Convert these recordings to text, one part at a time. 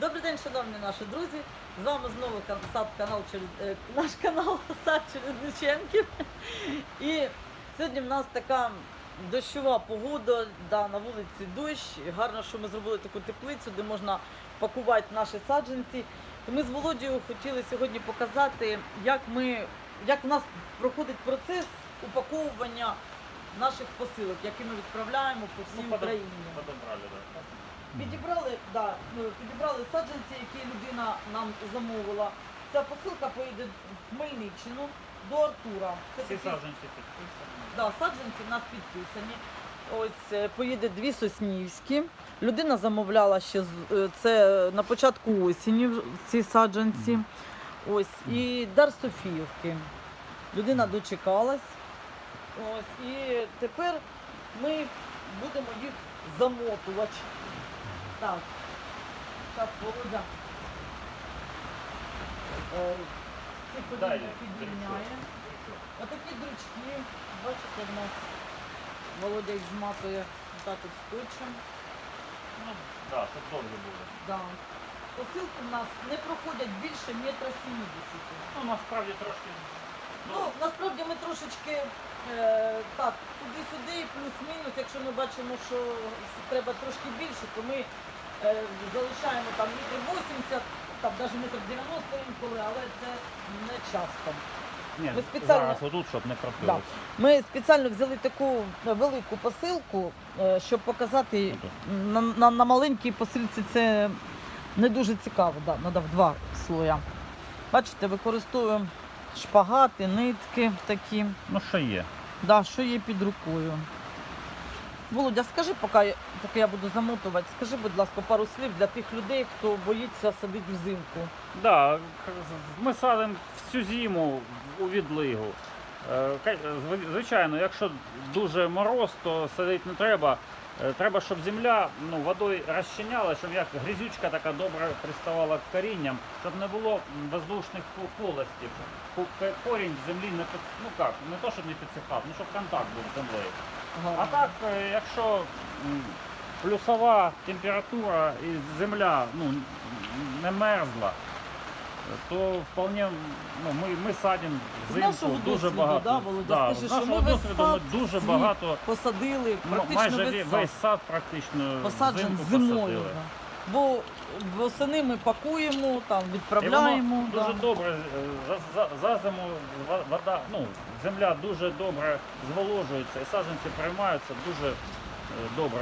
Добрий день, шановні наші друзі. З вами знову сад канал через наш канал Сад Чередниченків. І сьогодні в нас така дощова погода, да, на вулиці дощ. Гарно, що ми зробили таку теплицю, де можна пакувати наші саджанці. І ми з Володією хотіли сьогодні показати, як ми, як в нас проходить процес упаковування наших посилок, які ми відправляємо по всій подоб- Україні. Подобрали, да. Підібрали, да, ну, підібрали саджанці, які людина нам замовила. Ця посилка поїде в Хмельниччину до Артура. Це Всі такі- саджанці підписані. Да, саджанці в нас підписані. Ось е, поїде дві соснівські. Людина замовляла ще з- е, це на початку осені в- ці саджанці. Ось і дар Софіївки. Людина дочекалась. Ось і тепер ми будемо їх замотувати. Так. Так, Володя. Е, Ці Дай, подібні підійняє. Отакі дрючки, бачите, в нас Володя їх зматує так от скотчем. Ну, да, щоб. Да. Посилки в нас не проходять більше метра сімдесяти. Ну, насправді трошки. Ну, насправді ми трошечки е, так, туди-сюди, плюс-мінус. Якщо ми бачимо, що треба трошки більше, то ми е, залишаємо там метр 80, там навіть метр 90 інколи, але це не часто. Ні, Ми спеціально- зараз отут, щоб не Да. пропилося. Ми спеціально взяли таку велику посилку, е, щоб показати на, на, на маленькій посилці це не дуже цікаво, да, треба в два слоя. Бачите, використовуємо шпагати, нитки такі, Ну, що є? да, що є під рукою. Володя, скажи, поки я, поки я буду замотувати, скажи, будь ласка, пару слів для тих людей, хто боїться садити взимку. Да, ми садимо всю зиму у відлигу. Е, Звичайно, якщо дуже мороз, то садити не треба. Е, Треба, щоб земля ну, водою розчиняла, щоб як грізючка така добре приставала к корінням, щоб не було воздушних полостів. Корінь землі не під, ну як, не то, щоб не підсихав, ну щоб контакт був з землею. А так, е, якщо плюсова температура і земля ну, не мерзла, то вполне ну, ми, ми садимо взимку дуже багато. да, Володя, да, скажи, з що нашого ми весь досвіду сад ми дуже свій багато, посадили м- практично майже весь сад. весь сад практично посаджен взимку зимою. посадили. Да. Бо восени ми пакуємо, там І відправляємо. воно дуже да. добре е, за, за, за зиму ва- вода, ну, земля дуже добре зволожується і саджанці приймаються дуже е, добре.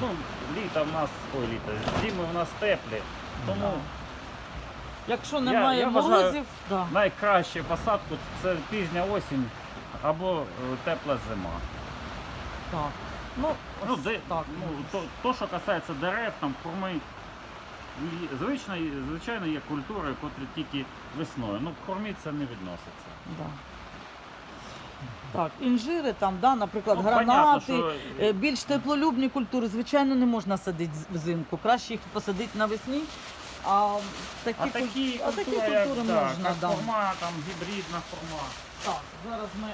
Ну, літо в нас, ой, літо, зими в нас теплі, тому. Якщо немає я вважаю- морозів, да. найкраще посадку це пізня осінь або е, тепла зима. так. Ну, Ну, ось де, так. ну, то, то, що касається дерев, там хурми, і, звично, звичайно, є культури, котрі тільки весною. Ну, к хурмі це не відноситься. Да. Так, інжири там, да, наприклад, Ну, понятно, гранати, що, е, більш теплолюбні культури, звичайно, не можна садити з- взимку. Краще їх посадити навесні. А такі, А куль- такі а такі культури, як, можна, як да. хурма, там гібридна хурма. Так, зараз ми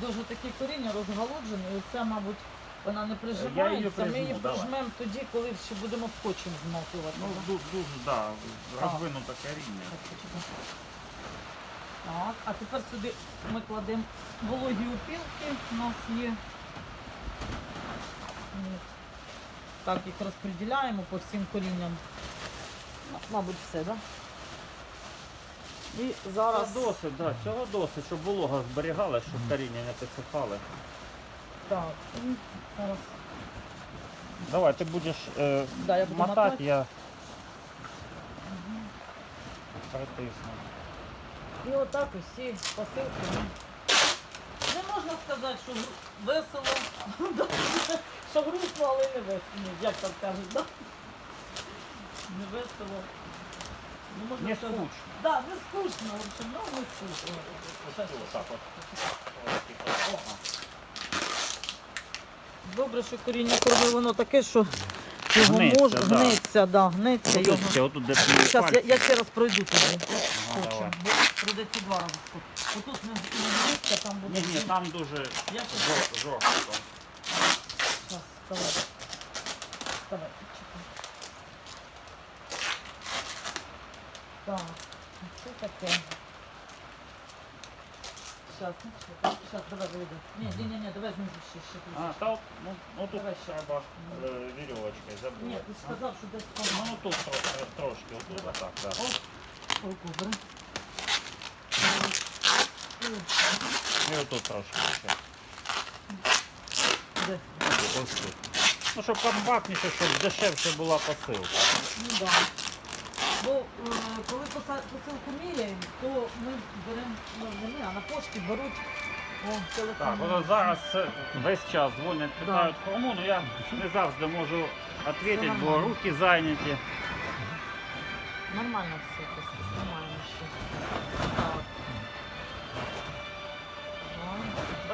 дуже такі коріння розгалуджені, і це, мабуть, вона не Я прижимається. Ми її давай. прижмемо тоді, коли ще будемо скотчем змотувати. Ну, да? ду- дуже, да, розвинуте коріння. Так, почекай. Так, а тепер сюди ми кладемо вологі опілки, у нас є. От. Так, їх розподіляємо по всім корінням. Мабуть, все, так? Да? І зараз. Це досить, да, цього досить, щоб волога зберігала, щоб коріння не підсихали. Так, і зараз. Давай, ти будеш е, Да, я буду мотати, мотати. я притисну. І отак усі посилки. Не можна сказати, що гру- весело, що грустно, але не весело. Як там кажуть, да? Не весело. Ну, можна Не сказати. скучно. Да, не скучно, в общем, ну не скучно. Так от. Добре, що коріння крови воно таке, що його Гнеться, може да. гнеться, да, гнеться його. Отут ще, отут де Зараз я, пальці. я ще раз пройду туди. Ага, давай. бо прийдеться два рази скотч. Отут не, не гнеться, там буде. Ні, ні, там дуже Я щас жор- жорстко. Давай. Давай, Так, це таке. Щас, ну що, щас, давай вийде. Ні, ні, ні, ні, давай знизу ще, ще А, трішки. та от, ну, ну тут Давай ще. треба е, вірьовочкою забути. Ні, ти сказав, що десь Ну, там. ну тут трошки, трошки, отут, отак, так. О, о, добре. І отут трошки ще. Де? Ось тут. Ну, щоб компактніше, щоб дешевше була посилка. Ну да. Бо е, коли посилку міряємо, то ми беремо, ну не ми, а на пошті беруть о, телефон. Так, от зараз весь час дзвонять, питають кому, але я не завжди можу відповідати, бо нормально. руки зайняті. Нормально все, просто нормально ще.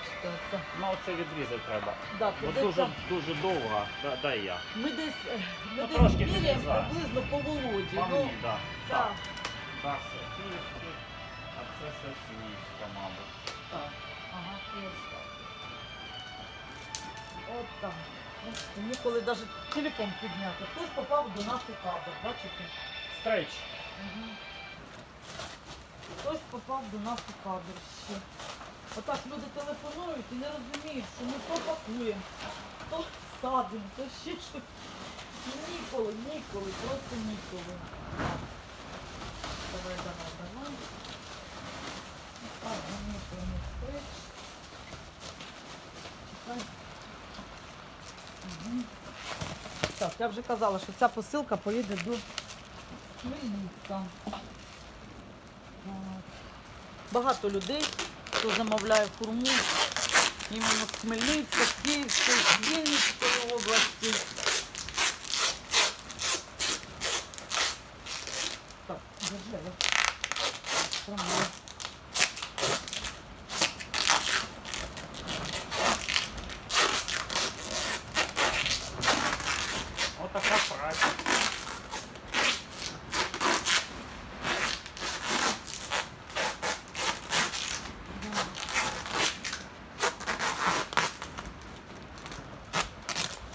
Бачите, оце. Ну оце відрізати треба. Да, Бо придеться- дуже, дуже довго, да, дай я. Ми десь, е, ми Ну, десь трошки міряємо відрізаю. приблизно по володі. По Ну, мені, так. так, Так, так, Софіївський, а це Софіївська, мабуть. так. Ага, і ось так. От так. Бачите, Ніколи навіть телефон підняти. Хтось попав до нас у кадр, бачите? Стреч. Угу. Хтось попав до нас у кадр ще. Отак люди телефонують і не розуміють, що ми то пакуємо, то садимо, то ще щось. Ніколи, ніколи, просто ніколи. Давай, давай, давай. Так, мені не. Чекай. Угу. Так, я вже казала, що ця посилка поїде до Хмельницька. Багато людей, хто замовляє хурму, іменно Хмельницька, Київська, Київської, з Вінницької області. Так, держи, я тримаю. Отака праця.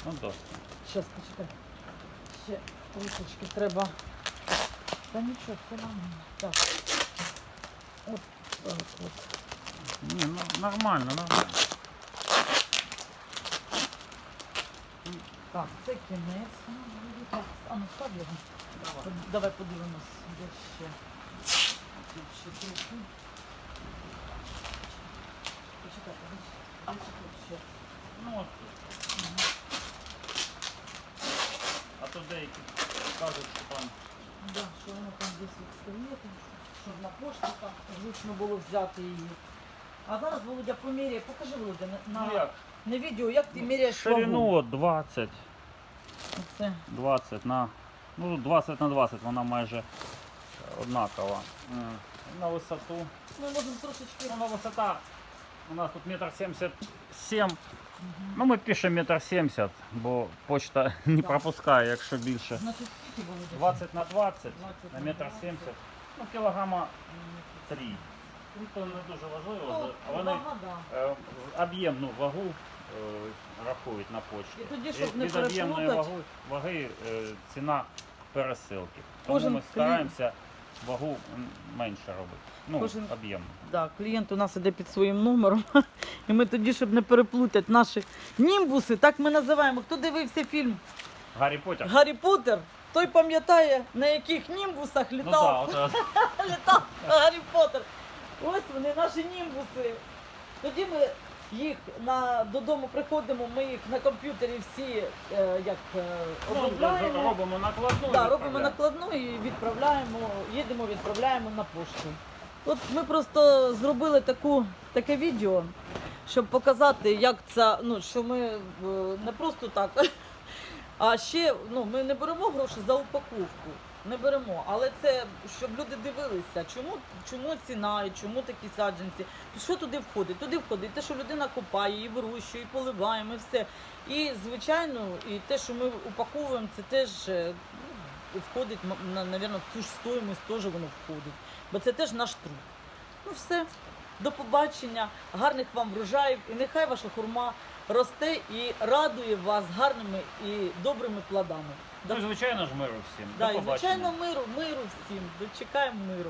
Ну досить. Щас, почекай. Ще трішечки треба. Та нічого, все нормально. Так. От так от. Ні, ну нормально, нормально. Так, це кінець. Ну, буде так. А ну став його. Под- Давай подивимось, де ще. Тут ще трохи. Почекай, подивись. Десь тут ще. Ну от тут. А то деякі кажуть, що там Да, що воно там десь відстає, там, щоб на пошті так зручно було взяти її. А зараз Володя поміряє. Покажи, Володя, на, на, ну як? на відео, як ти міряєш Ширину вагу. от 20, Оце. 20 на. Ну 20 на 20, вона майже однакова. М. На висоту. Ми можемо трошечки. Ну, на висота у нас тут метр сімдесят сім. Ну, ми пишемо метр сімдесят, бо почта не Так. пропускає, якщо більше. Значить? 20 на 20, 20 на метр 20. сімдесят. Ну, кілограма 3. Ну, то не дуже важливо, Ну, вони е, об'ємну вагу е, рахують на почті. І тоді, щоб не від об'ємної переплутати. ваги, ваги е, ціна пересилки. Тому Кожен ми клієнт- стараємося вагу м, менше робити. Ну, Кожен- об'ємну. Да, клієнт у нас іде під своїм номером. І ми тоді, щоб не переплутати наші німбуси, так ми називаємо. Хто дивився фільм Гаррі Поттер. Гаррі Поттер, той пам'ятає, на яких німбусах Ну літав, Гаррі Поттер. Ось вони, наші німбуси. Тоді ми їх на, додому приходимо, ми їх на комп'ютері всі е, як е, Ну, робимо накладну. Да, робимо накладну і відправляємо, їдемо, відправляємо на пошту. От ми просто зробили таку, таке відео, щоб показати, як це, ну, що ми е, не просто так, а ще ну, ми не беремо гроші за упаковку. Не беремо, але це щоб люди дивилися, чому, чому ціна і чому такі саджанці. Що туди входить? Туди входить те, що людина копає, її вирощує, і поливаємо, і все. І звичайно, і те, що ми упаковуємо, це теж е, ну, входить, м- на, навірно, в цю ж стоїмость теж воно входить. Бо це теж наш труд. Ну все, до побачення, гарних вам врожаїв, і нехай ваша хурма росте і радує вас гарними і добрими плодами. Да. Ну, і, звичайно ж, миру всім. Да, До і побачення. звичайно, миру, миру всім. Дочекаємо миру.